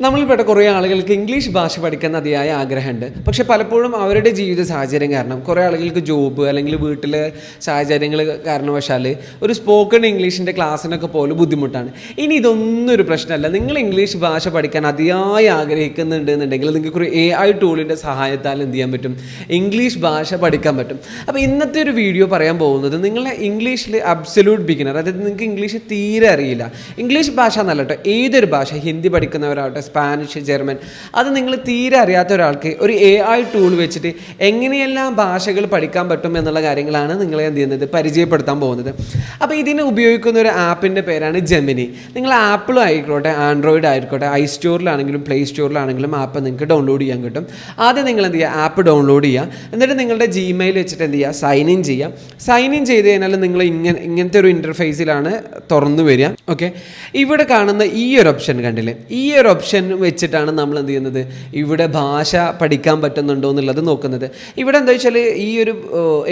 നമ്മളിൽപ്പെട്ട കുറേ ആളുകൾക്ക് ഇംഗ്ലീഷ് ഭാഷ പഠിക്കാൻ അതിയായ ആഗ്രഹമുണ്ട്. പക്ഷെ പലപ്പോഴും അവരുടെ ജീവിത സാഹചര്യം കാരണം കുറേ ആളുകൾക്ക് ജോബ് അല്ലെങ്കിൽ വീട്ടിലെ സാഹചര്യങ്ങൾ കാരണവശാൽ ഒരു സ്പോക്കൺ ഇംഗ്ലീഷിന്റെ ക്ലാസ്സിനൊക്കെ പോലും ബുദ്ധിമുട്ടാണ്. ഇനി ഇതൊന്നും ഒരു പ്രശ്നമല്ല. നിങ്ങൾ ഇംഗ്ലീഷ് ഭാഷ പഠിക്കാൻ അതിയായി ആഗ്രഹിക്കുന്നുണ്ട് എന്നുണ്ടെങ്കിൽ നിങ്ങൾക്ക് ഒരു എ ഐ ടൂളിന്റെ സഹായത്താൽ എന്ത് ചെയ്യാൻ പറ്റും? ഇംഗ്ലീഷ് ഭാഷ പഠിക്കാൻ പറ്റും. അപ്പോൾ ഇന്നത്തെ ഒരു വീഡിയോ പറയാൻ പോകുന്നത് നിങ്ങളെ ഇംഗ്ലീഷിൽ അബ്സല്യൂട്ട് ബിഗിനർ അതായത് നിങ്ങൾക്ക് ഇംഗ്ലീഷ് തീരെ അറിയില്ല. ഇംഗ്ലീഷ് ഭാഷ എന്നല്ല ഏതൊരു ഭാഷ ഹിന്ദി പഠിക്കുന്നവരാവട്ടെ സ്പാനിഷ് ജർമ്മൻ. അത് നിങ്ങൾ തീരെ അറിയാത്ത ഒരാൾക്ക് ഒരു എ ഐ ടൂൾ വെച്ചിട്ട് എങ്ങനെയെല്ലാം ഭാഷകൾ പഠിക്കാൻ പറ്റും എന്നുള്ള കാര്യങ്ങളാണ് നിങ്ങളെ എന്ത് ചെയ്യുന്നത്? പരിചയപ്പെടുത്താൻ പോകുന്നത്. അപ്പോൾ ഇതിന് ഉപയോഗിക്കുന്ന ഒരു ആപ്പിന്റെ പേരാണ് ജെമിനി നിങ്ങൾ ആപ്പിളും ആയിക്കോട്ടെ ആൻഡ്രോയിഡ് ആയിക്കോട്ടെ ഐ സ്റ്റോറിലാണെങ്കിലും പ്ലേ സ്റ്റോറിലാണെങ്കിലും ആപ്പ് നിങ്ങൾക്ക് ഡൗൺലോഡ് ചെയ്യാൻ കിട്ടും. ആദ്യം നിങ്ങൾ എന്ത് ചെയ്യുക? ആപ്പ് ഡൗൺലോഡ് ചെയ്യുക. എന്നിട്ട് നിങ്ങളുടെ ജിമെയിൽ വെച്ചിട്ട് എന്ത് ചെയ്യുക? സൈൻ ഇൻ ചെയ്യുക. സൈൻ ഇൻ ചെയ്ത് കഴിഞ്ഞാൽ നിങ്ങൾ ഇങ്ങനെ ഇങ്ങനത്തെ ഒരു ഇന്റർഫേസിലാണ് തുറന്നു വരിക. ഓക്കെ ഇവിടെ കാണുന്ന ഈ ഒരു ഓപ്ഷൻ കണ്ടില്ലേ? ഈ ഒരു ഓപ്ഷൻ വെച്ചിട്ടാണ് നമ്മൾ എന്ത് ചെയ്യുന്നത്? ഇവിടെ ഭാഷ പഠിക്കാൻ പറ്റുന്നുണ്ടോ എന്നുള്ളത് നോക്കുന്നത്. ഇവിടെ എന്താ വെച്ചാൽ ഈ ഒരു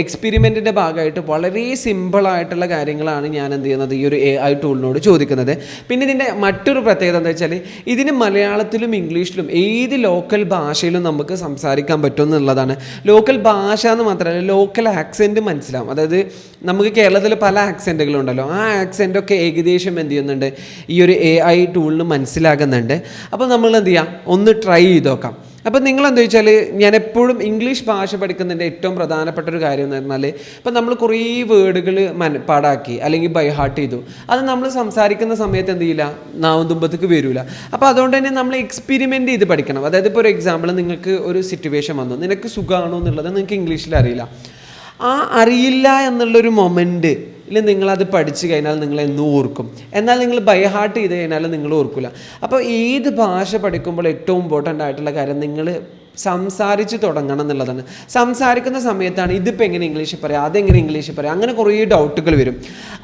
എക്സ്പെരിമെന്റിന്റെ ഭാഗമായിട്ട് വളരെ സിമ്പിളായിട്ടുള്ള കാര്യങ്ങളാണ് ഞാൻ എന്ത് ചെയ്യുന്നത് ഈ ഒരു എ ഐ ടൂളിനോട് ചോദിക്കുന്നത്. പിന്നെ ഇതിന്റെ മറ്റൊരു പ്രത്യേകത എന്താ വെച്ചാൽ ഇതിന് മലയാളത്തിലും ഇംഗ്ലീഷിലും ഏത് ലോക്കൽ ഭാഷയിലും നമുക്ക് സംസാരിക്കാൻ പറ്റും എന്നുള്ളതാണ്. ലോക്കൽ ഭാഷ എന്ന് മാത്രമല്ല ലോക്കൽ ആക്സെന്റ് മനസ്സിലാവും. അതായത് നമുക്ക് കേരളത്തിൽ പല ആക്സെന്റുകളുണ്ടല്ലോ ആ ആക്സെന്റൊക്കെ ഏകദേശം എന്ത് ചെയ്യുന്നുണ്ട്? ഈ ഒരു എ ഐ ടൂളിന് മനസ്സിലാകുന്നുണ്ട്. അപ്പോൾ നമ്മൾ എന്ത് ചെയ്യാം ഒന്ന് ട്രൈ ചെയ്ത് നോക്കാം അപ്പം നിങ്ങൾ എന്താ വെച്ചാൽ ഞാൻ എപ്പോഴും ഇംഗ്ലീഷ് ഭാഷ പഠിക്കുന്നതിന്റെ ഏറ്റവും പ്രധാനപ്പെട്ട ഒരു കാര്യം എന്ന് പറഞ്ഞാൽ ഇപ്പം നമ്മൾ കുറേ വേർഡുകൾ മന പാടാക്കി അല്ലെങ്കിൽ ബൈ ഹാർട്ട് ചെയ്തു. അത് നമ്മൾ സംസാരിക്കുന്ന സമയത്ത് എന്ത് ചെയ്യില്ല നാവും തുമ്പത്തേക്ക് വരില്ല അപ്പോൾ അതുകൊണ്ട് തന്നെ നമ്മൾ എക്സ്പെരിമെന്റ് ചെയ്ത് പഠിക്കണം. അതായത് ഇപ്പോൾ ഒരു എക്സാമ്പിൾ നിങ്ങൾക്ക് ഒരു സിറ്റുവേഷൻ വന്നു. നിനക്ക് സുഖമാണോ എന്നുള്ളത് നിങ്ങൾക്ക് ഇംഗ്ലീഷിൽ അറിയില്ല. ആ അറിയില്ല എന്നുള്ളൊരു മൊമെന്റ് ഇല്ല നിങ്ങളത് പഠിച്ചു കഴിഞ്ഞാൽ നിങ്ങൾ എന്നും ഓർക്കും. എന്നാൽ നിങ്ങൾ ബൈ ഹാർട്ട് ചെയ്ത് കഴിഞ്ഞാൽ നിങ്ങൾ ഓർക്കില്ല അപ്പോൾ ഏത് ഭാഷ പഠിക്കുമ്പോൾ ഏറ്റവും ഇമ്പോർട്ടന്റ് ആയിട്ടുള്ള കാര്യം നിങ്ങൾ സംസാരിച്ച് തുടങ്ങണം എന്നുള്ളതാണ്. സംസാരിക്കുന്ന സമയത്താണ് ഇതിപ്പോൾ എങ്ങനെ ഇംഗ്ലീഷിൽ പറയാം അതെങ്ങനെ ഇംഗ്ലീഷിൽ പറയാം അങ്ങനെ കുറേ ഡൗട്ടുകൾ വരും.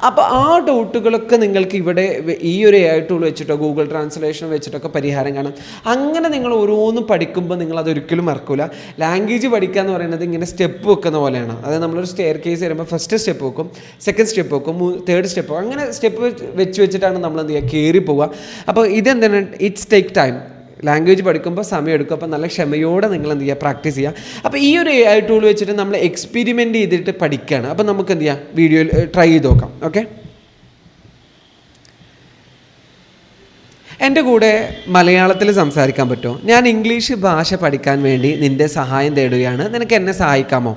അപ്പോൾ ആ ഡൗട്ടുകളൊക്കെ നിങ്ങൾക്ക് ഇവിടെ ഈ ഒരു എ ടൂൾ വെച്ചിട്ടോ ഗൂഗിൾ ട്രാൻസ്ലേഷൻ വെച്ചിട്ടൊക്കെ പരിഹാരം കാണാം. അങ്ങനെ നിങ്ങൾ ഓരോന്നും പഠിക്കുമ്പോൾ നിങ്ങൾ അതൊരിക്കലും മറക്കില്ല ലാംഗ്വേജ് പഠിക്കുക എന്ന് പറയുന്നത് ഇങ്ങനെ സ്റ്റെപ്പ് വെക്കുന്ന പോലെയാണ്. അതായത് നമ്മളൊരു സ്റ്റെയർ കേസ് വരുമ്പോൾ ഫസ്റ്റ് സ്റ്റെപ്പ് വെക്കും സെക്കൻഡ് സ്റ്റെപ്പ് വെക്കും തേർഡ് സ്റ്റെപ്പ് അങ്ങനെ സ്റ്റെപ്പ് വെച്ച് വെച്ചിട്ടാണ് നമ്മൾ എന്ത് ചെയ്യുക? കയറി പോവുക അപ്പോൾ ഇതെന്താണ്? ഇറ്റ്സ് ടേക്ക് ടൈം ലാംഗ്വേജ് പഠിക്കുമ്പോൾ സമയം എടുക്കും. അപ്പോൾ നല്ല ക്ഷമയോടെ നിങ്ങൾ എന്ത് ചെയ്യുക പ്രാക്ടീസ് ചെയ്യുക അപ്പോൾ ഈ ഒരു എ ഐ ടൂൾ വെച്ചിട്ട് നമ്മൾ എക്സ്പെരിമെന്റ് ചെയ്തിട്ട് പഠിക്കുകയാണ് അപ്പോൾ നമുക്ക് എന്ത് ചെയ്യാം? വീഡിയോയിൽ ട്രൈ ചെയ്ത് നോക്കാം. ഓക്കെ എന്റെ കൂടെ മലയാളത്തിൽ സംസാരിക്കാൻ പറ്റുമോ? ഞാൻ ഇംഗ്ലീഷ് ഭാഷ പഠിക്കാൻ വേണ്ടി നിന്റെ സഹായം തേടുകയാണ്. നിനക്ക് എന്നെ സഹായിക്കാമോ?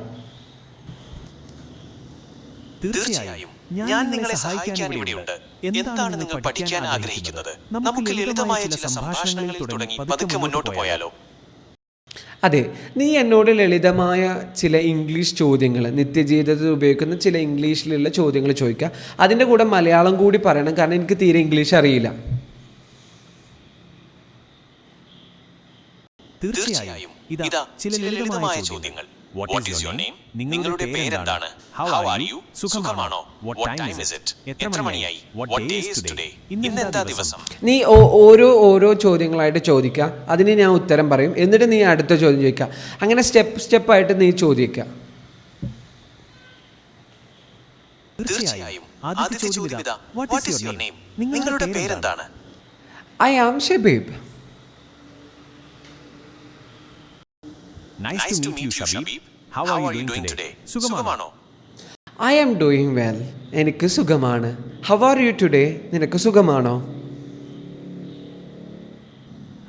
തീർച്ചയായും. ഞാൻ നിങ്ങളെ സഹായിക്കാൻ ഇവിടെയുണ്ട് എന്താണ് നിങ്ങൾ പഠിക്കാൻ ആഗ്രഹിക്കുന്നത്? നമുക്ക് ലളിതമായ ചില സംഭാഷണങ്ങളിൽ തുടങ്ങി പതുക്കെ മുന്നോട്ട് പോയാലോ? അതെ നീ എന്നോട് ലളിതമായ ചില ഇംഗ്ലീഷ് ചോദ്യങ്ങൾ നിത്യജീവിതത്തിൽ ഉപയോഗിക്കുന്ന ചില ഇംഗ്ലീഷിലുള്ള ചോദ്യങ്ങൾ ചോദിക്കുക. അതിന്റെ കൂടെ മലയാളം കൂടി പറയണം കാരണം എനിക്ക് തീരെ ഇംഗ്ലീഷ് അറിയില്ല. തീർച്ചയായും. ഇതാ ചില ലളിതമായ ചോദ്യങ്ങൾ. വാട്ട് ഈസ് യുവർ നെയിം നിങ്ങളുടെ പേരെന്താണ്? ഹൗ ആർ യു സുഖമാണോ? വാട്ട് ടൈം ഇസ് ഇറ്റ് എത്ര മണിയായി? വാട്ട് ഡേ ഈസ് ടുഡേ ഇന്ന് എന്താ ദിവസം? നീ ഓരോ ഓരോ ചോദ്യങ്ങളായിട്ട് ചോദിക്കുക അതിന് ഞാൻ ഉത്തരം പറയും. എന്നിട്ട് നീ അടുത്ത ചോദ്യം ചോദിക്കുക അങ്ങനെ സ്റ്റെപ്പ് സ്റ്റെപ്പ് ആയിട്ട് നീ ചോദിക്കുക തീർച്ചയായും. ആദ്യത്തെ ചോദ്യം ഇതാ. വാട്ട് ഈസ് യുവർ നെയിം നിങ്ങളുടെ പേരെന്താണ്? I am Shebeeb nice to meet you Shabeeb how are you doing today സുഖമാണോ ഐ ആം ഡൂയിങ് വെൽ എനിക്ക് സുഖമാണ്. ഹവ് ആർ യു ടുഡേ നിനക്ക് സുഖമാണോ?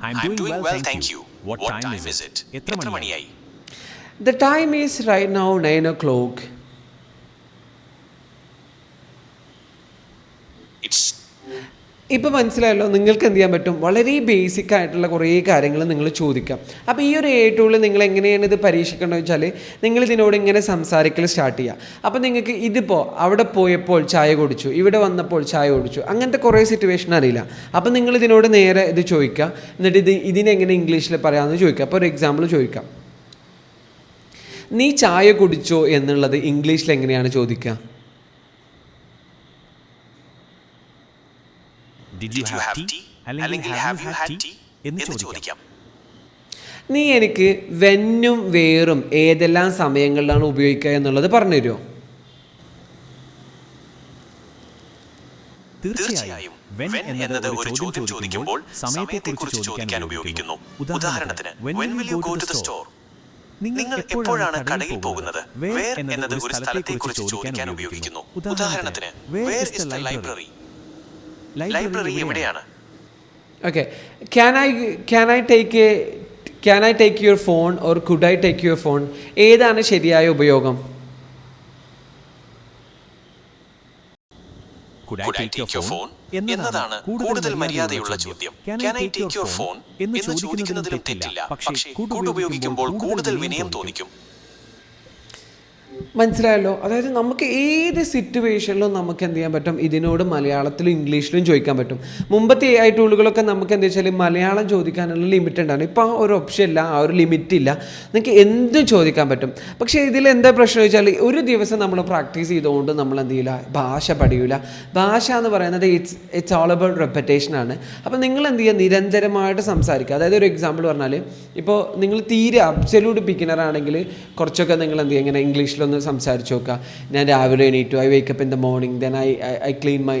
I am doing well thank you what time is it എത്ര മണിയായി? The time is right now nine o'clock it's ഇപ്പോൾ മനസ്സിലായല്ലോ നിങ്ങൾക്ക് എന്ത് ചെയ്യാൻ പറ്റും? വളരെ ബേസിക് ആയിട്ടുള്ള കുറേ കാര്യങ്ങൾ നിങ്ങൾ ചോദിക്കാം. അപ്പോൾ ഈ ഒരു എ നിങ്ങൾ എങ്ങനെയാണ് ഇത് പരീക്ഷിക്കേണ്ടത് വെച്ചാൽ നിങ്ങൾ ഇതിനോട് ഇങ്ങനെ സംസാരിക്കൽ സ്റ്റാർട്ട് ചെയ്യുക അപ്പോൾ നിങ്ങൾക്ക് ഇതിപ്പോൾ അവിടെ പോയപ്പോൾ ചായ കുടിച്ചു ഇവിടെ വന്നപ്പോൾ ചായ കുടിച്ചു അങ്ങനത്തെ കുറേ സിറ്റുവേഷൻ അറിയില്ല. അപ്പോൾ നിങ്ങൾ ഇതിനോട് നേരെ ഇത് ചോദിക്കുക എന്നിട്ട് ഇത് ഇതിനെങ്ങനെ ഇംഗ്ലീഷിൽ പറയാമെന്ന് ചോദിക്കുക അപ്പോൾ ഒരു എക്സാമ്പിൾ ചോദിക്കാം. നീ ചായ കുടിച്ചോ എന്നുള്ളത് ഇംഗ്ലീഷിൽ എങ്ങനെയാണ് ചോദിക്കുക ഡിഡ് യു ഹാവ് ടീ അല്ലെങ്കിൽ ഹാവ് യു ഹാഡ് ടീ എന്ന് ചോദിക്കാം. നീ എനിക്ക് വെന്നും വേറും ഏതെല്ലാം സമയങ്ങളിലാണ് ഉപയോഗിക്കുക എന്നുള്ളത് പറഞ്ഞു തരുമോ തീർച്ചയായും. വെൻ എന്നത് ഒരു ചോദ്യം ചോദിക്കുമ്പോൾ സമയത്തെക്കുറിച്ച് ചോദിക്കാൻ ഉപയോഗിക്കുന്നു. ഉദാഹരണത്തിന് when will you go to the store നിങ്ങൾ എപ്പോഴാണ് കടയിൽ പോകുന്നത്? വേർ എന്നത് ഒരു സ്ഥലത്തെക്കുറിച്ച് ചോദിക്കാൻ ഉപയോഗിക്കുന്നു? ഉദാഹരണത്തിന് where is the library library എവിടെയാണ്? Okay can I can I take a can I take your phone or could I take your phone ഏതാണ് ശരിയായ ഉപയോഗം? Could I take your phone? എന്നതാണ് കൂടുതൽ മര്യാദയുള്ള ചോദ്യം. Can I take your phone? എന്ന് ചോദിക്കുന്നതിലും തെറ്റില്ല. പക്ഷേ കൂട് ഉപയോഗിക്കുമ്പോൾ കൂടുതൽ വിനയം തോന്നിക്കും. മനസ്സിലായല്ലോ? അതായത് നമുക്ക് ഏത് സിറ്റുവേഷനിലും നമുക്ക് എന്ത് ചെയ്യാൻ പറ്റും? ഇതിനോട് മലയാളത്തിലും ഇംഗ്ലീഷിലും ചോദിക്കാൻ പറ്റും. മുമ്പത്തെ എ ഐ ടൂളുകളൊക്കെ നമുക്ക് എന്താ വെച്ചാൽ മലയാളം ചോദിക്കാനുള്ള ലിമിറ്റ് ഉണ്ടായിരുന്നു ഇപ്പോൾ ആ ഒരു ഓപ്ഷൻ ഇല്ല ആ ഒരു ലിമിറ്റ് ഇല്ല. നിങ്ങൾക്ക് എന്തും ചോദിക്കാൻ പറ്റും. പക്ഷേ ഇതിൽ എന്താ പ്രശ്നം വെച്ചാൽ ഒരു ദിവസം നമ്മൾ പ്രാക്ടീസ് ചെയ്തുകൊണ്ട് നമ്മൾ എന്ത് ചെയ്യില്ല ഭാഷ പഠിക്കില്ല ഭാഷ എന്ന് പറയുന്നത് it's it's all about repetition ആണ്. അപ്പോൾ നിങ്ങൾ എന്ത് ചെയ്യുക? നിരന്തരമായിട്ട് സംസാരിക്കുക. അതായത് ഒരു എക്സാമ്പിൾ പറഞ്ഞാൽ ഇപ്പോൾ നിങ്ങൾ തീരെ അബ്സല്യൂട്ട് ബിഗിനർ ആണെങ്കിൽ കുറച്ചൊക്കെ നിങ്ങൾ എന്ത് ചെയ്യുക? ഇങ്ങനെ ഇംഗ്ലീഷിലൊന്ന് സംസാരിച്ച് നോക്കുക. ഞാൻ രാവിലെ എണീറ്റു. I wake up in the morning then I I clean my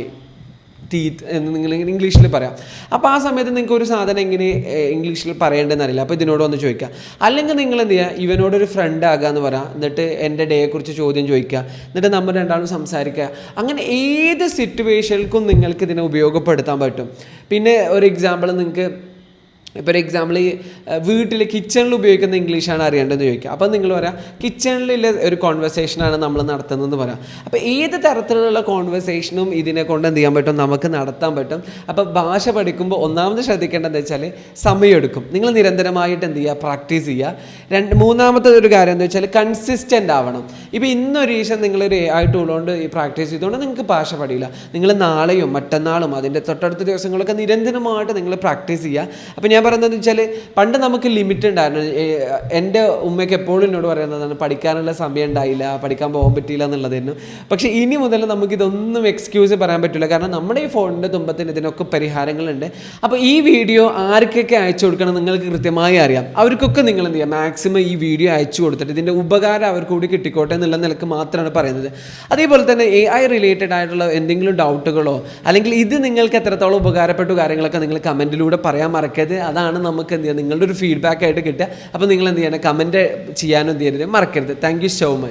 teeth എന്ന് നിങ്ങൾ ഇംഗ്ലീഷിൽ പറയാം. അപ്പോൾ ആ സമയത്ത് നിങ്ങൾക്ക് ഒരു സാധനം എങ്ങനെ ഇംഗ്ലീഷിൽ പറയേണ്ടതെന്ന് അറിയില്ല അപ്പോൾ ഇതിനോട് വന്ന് ചോദിക്കുക. അല്ലെങ്കിൽ നിങ്ങൾ എന്ത് ചെയ്യുക? ഇവനോടൊരു ഫ്രണ്ട് ആകുക എന്ന് പറയാം എന്നിട്ട് എന്റെ ഡേയെക്കുറിച്ച് ചോദ്യം ചോദിക്കുക. എന്നിട്ട് നമ്മൾ രണ്ടാളും സംസാരിക്കുക. അങ്ങനെ ഏത് സിറ്റുവേഷനിൽക്കും നിങ്ങൾക്ക് ഇതിനെ ഉപയോഗപ്പെടുത്താൻ പറ്റും. പിന്നെ ഒരു എക്സാമ്പിൾ നിങ്ങൾക്ക് ഇപ്പോൾ ഒരു എക്സാമ്പിൾ ഈ വീട്ടിൽ കിച്ചണിൽ ഉപയോഗിക്കുന്ന ഇംഗ്ലീഷാണ് അറിയേണ്ടതെന്ന് ചോദിക്കുക. അപ്പോൾ നിങ്ങൾ പറയാം കിച്ചണിലെ ഒരു കോൺവെർസേഷനാണ് നമ്മൾ നടത്തുന്നതെന്ന് പറയാം. അപ്പോൾ ഏത് തരത്തിലുള്ള കോൺവെർസേഷനും ഇതിനെ കൊണ്ട് എന്ത് ചെയ്യാൻ പറ്റും? നമുക്ക് നടത്താൻ പറ്റും. അപ്പോൾ ഭാഷ പഠിക്കുമ്പോൾ ഒന്നാമത് ശ്രദ്ധിക്കേണ്ടതെന്ന് വെച്ചാൽ സമയമെടുക്കും നിങ്ങൾ നിരന്തരമായിട്ട് എന്ത് ചെയ്യുക പ്രാക്ടീസ് ചെയ്യുക രണ്ട് മൂന്നാമത്തെ ഒരു കാര്യം എന്താ വെച്ചാൽ കൺസിസ്റ്റന്റ് ആവണം. ഇപ്പോൾ ഇന്നൊരു ഈശം നിങ്ങളൊരു എ ഐ ടൂളുകൊണ്ട് ഈ പ്രാക്ടീസ് ചെയ്തുകൊണ്ട് നിങ്ങൾക്ക് ഭാഷ പഠിയില്ല. നിങ്ങൾ നാളെയും മറ്റന്നാളും അതിന്റെ തൊട്ടടുത്ത ദിവസങ്ങളൊക്കെ നിരന്തരമായിട്ട് നിങ്ങൾ പ്രാക്ടീസ് ചെയ്യുക അപ്പോൾ ഞാൻ പറയുന്നത് വെച്ചാൽ പണ്ട് നമുക്ക് ലിമിറ്റ് ഉണ്ടായിരുന്നു. എന്റെ ഉമ്മയ്ക്ക് എപ്പോഴും എന്നോട് പറയുന്നതാണ് പഠിക്കാനുള്ള സമയം ഉണ്ടായില്ല പഠിക്കാൻ പോകാൻ പറ്റിയില്ല എന്നുള്ളതായിരുന്നു. പക്ഷേ ഇനി മുതൽ നമുക്ക് ഇതൊന്നും എക്സ്ക്യൂസ് പറയാൻ പറ്റില്ല കാരണം നമ്മുടെ ഈ ഫോണിന്റെ തുമ്പത്തിന് ഇതിനൊക്കെ പരിഹാരങ്ങളുണ്ട്. അപ്പോൾ ഈ വീഡിയോ ആർക്കൊക്കെ അയച്ചു കൊടുക്കണം നിങ്ങൾക്ക് കൃത്യമായി അറിയാം. അവർക്കൊക്കെ നിങ്ങൾ എന്ത് ചെയ്യുക മാക്സിമം ഈ വീഡിയോ അയച്ചു കൊടുത്തിട്ട് ഇതിന്റെ ഉപകാരം അവർക്ക് കൂടി കിട്ടിക്കോട്ടെ എന്നുള്ള നിലയ്ക്ക് മാത്രമാണ് പറയുന്നത്. അതേപോലെ തന്നെ എ ഐ റിലേറ്റഡ് ആയിട്ടുള്ള എന്തെങ്കിലും ഡൗട്ടുകളോ അല്ലെങ്കിൽ ഇത് നിങ്ങൾക്ക് എത്രത്തോളം ഉപകാരപ്പെട്ടു കാര്യങ്ങളൊക്കെ നിങ്ങൾ കമന്റിലൂടെ പറയാൻ മറക്കരുത്. അതാണ് നമുക്ക് എന്ത് ചെയ്യുക? നിങ്ങളുടെ ഒരു ഫീഡ്ബാക്ക് ആയിട്ട് കിട്ടുക. അപ്പോൾ നിങ്ങൾ എന്ത് ചെയ്യണം? കമന്റ് ചെയ്യാനും എന്ത് ചെയ്യരുത്? മറക്കരുത്. Thank you so much